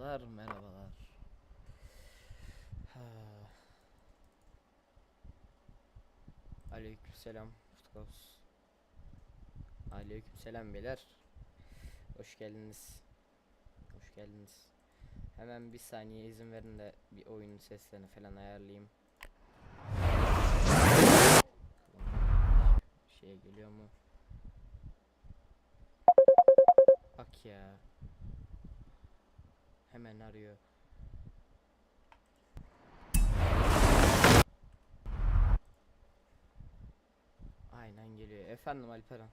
Merhabalar, merhabalar. Ha. Aleykümselam Futkos. Aleykümselam beyler. Hoş geldiniz. Hoş geldiniz. Hemen bir saniye izin verin de bir oyun seslerini falan ayarlayayım. Şeye geliyor mu? Bak ya. Hemen arıyor. Aynen geliyor. Efendim Alperen.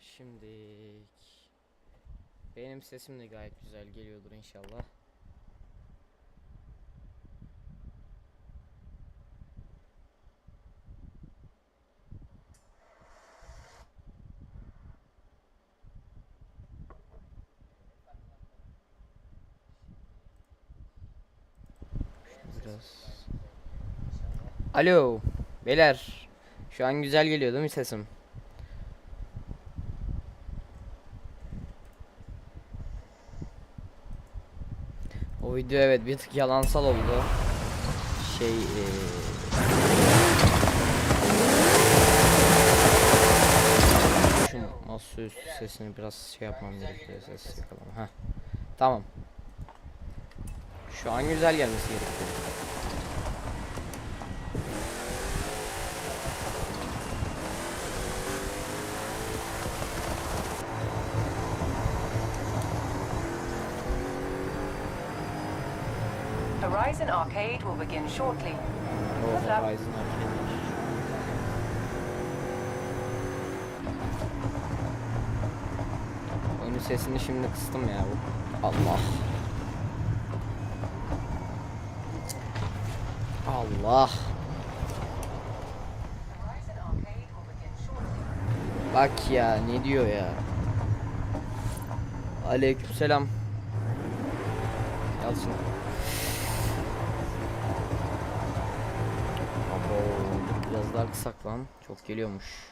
Şimdi benim sesim de gayet güzel geliyordur inşallah. Biraz. Alo. Beyler. Şu an güzel geliyor değil mi sesim? O video evet bir tık yalansal oldu. Şey eee Şu masaüstü sesini biraz şey yapmam gerekiyor ses yakalama. Heh. Tamam. Şu an güzel gelmesi gerekiyor. Horizon Arcade will begin shortly. O Good luck. Horizon Arcade'miş. Oyunun sesini şimdi kıstım ya bu. Allah. Allah. Bak ya ne diyor ya. Aleykümselam. Yalçın. Abo, biraz daha kısak lan. Çok geliyormuş.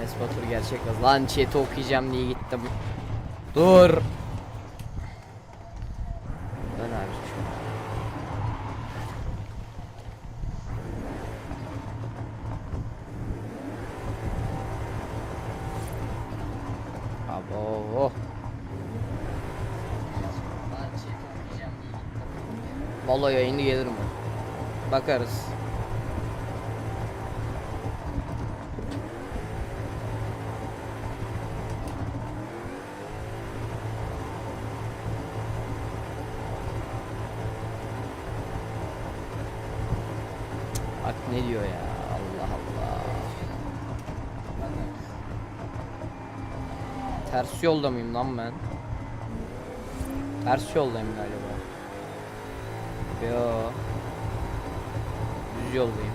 Enes Batur gerçek kız. Lan chat'i okuyacağım diye gittim. Dur. Dön abi. Abo. Vallahi yayını gelirim. Bakarız. Bak ne diyor ya Allah Allah. Ters yolda mıyım lan ben? Ters yoldayım galiba. Yo. Düz yoldayım.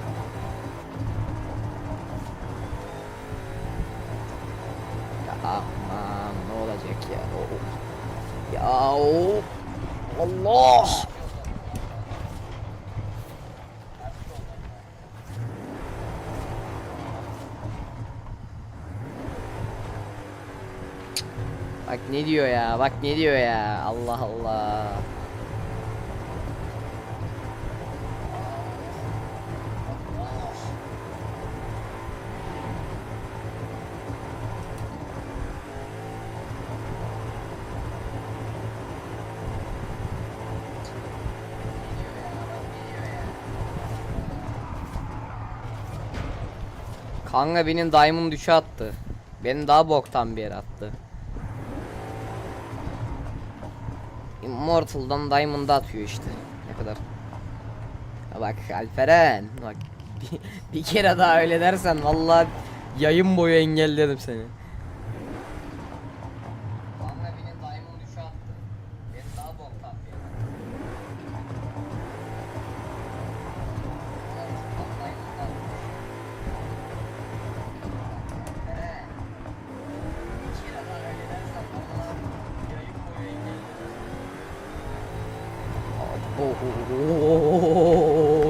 Ya aman ne olacak ya? Oh. Ya oh. Allah. Bak ne diyor ya? Bak ne diyor ya? Allah Allah. Kanka benim diamond düşe attı. Beni daha boktan bir yere attı. Immortal'dan Diamond'a atıyor işte. Ne kadar. Bak Alperen. Bak bir kere daha öyle dersen vallahi yayın boyu engellerim seni.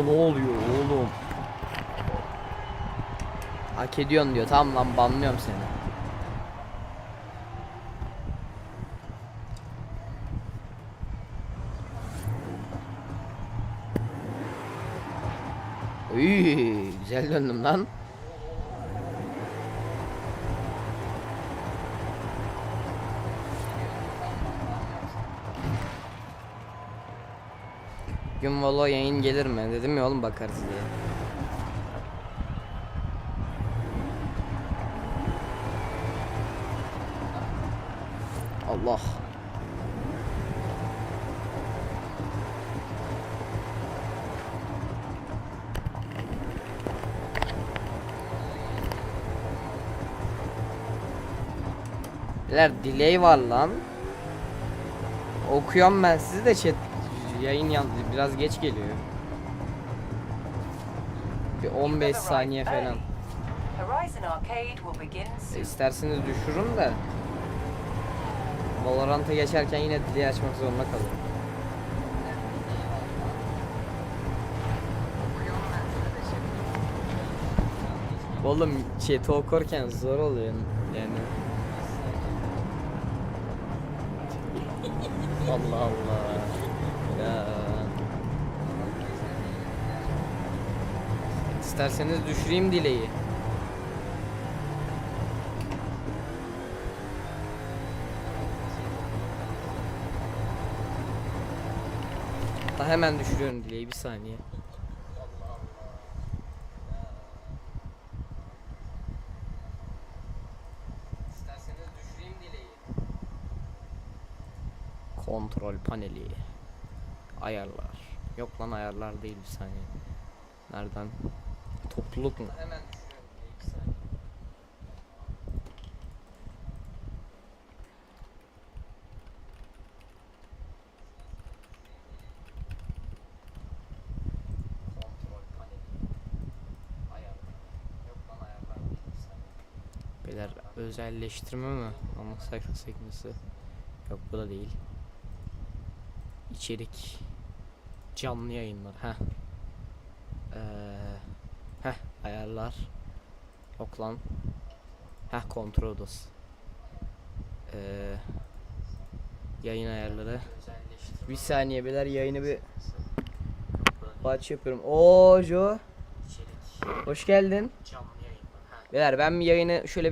Ne oluyor oğlum? Hak ediyorsun diyor. Tamam lan banlıyorum seni. Uy, güzel döndüm lan. Gün valla yayın gelir mi? Dedim ya oğlum bakarız diye. Allah. Beyler delay var lan. Okuyorum ben sizi de chat yayın yan biraz geç geliyor. Bir 15 saniye falan. E. İsterseniz düşürün de. Valorant'a geçerken yine delay açmak zorunda kalırım. Oğlum chat'i okurken zor oluyor yani. Allah Allah. İsterseniz düşüreyim dileği. Hatta hemen düşürüyorum dileği bir saniye. Kontrol paneli. Ayarlar. Yok lan ayarlar değil bir saniye. Nereden? Topluluk mu? Beyler özelleştirme mi? Ama sayfa sekmesi. Yok bu da değil. İçerik. Canlı yayınlar. Heh. Ee, heh ayarlar. Yok lan. Heh kontrol odası. Ee, yayın ayarları. Bir saniye beyler yayını bir Aç yapıyorum. Oo Jo. Hoş geldin. Beyler ben yayını şöyle bir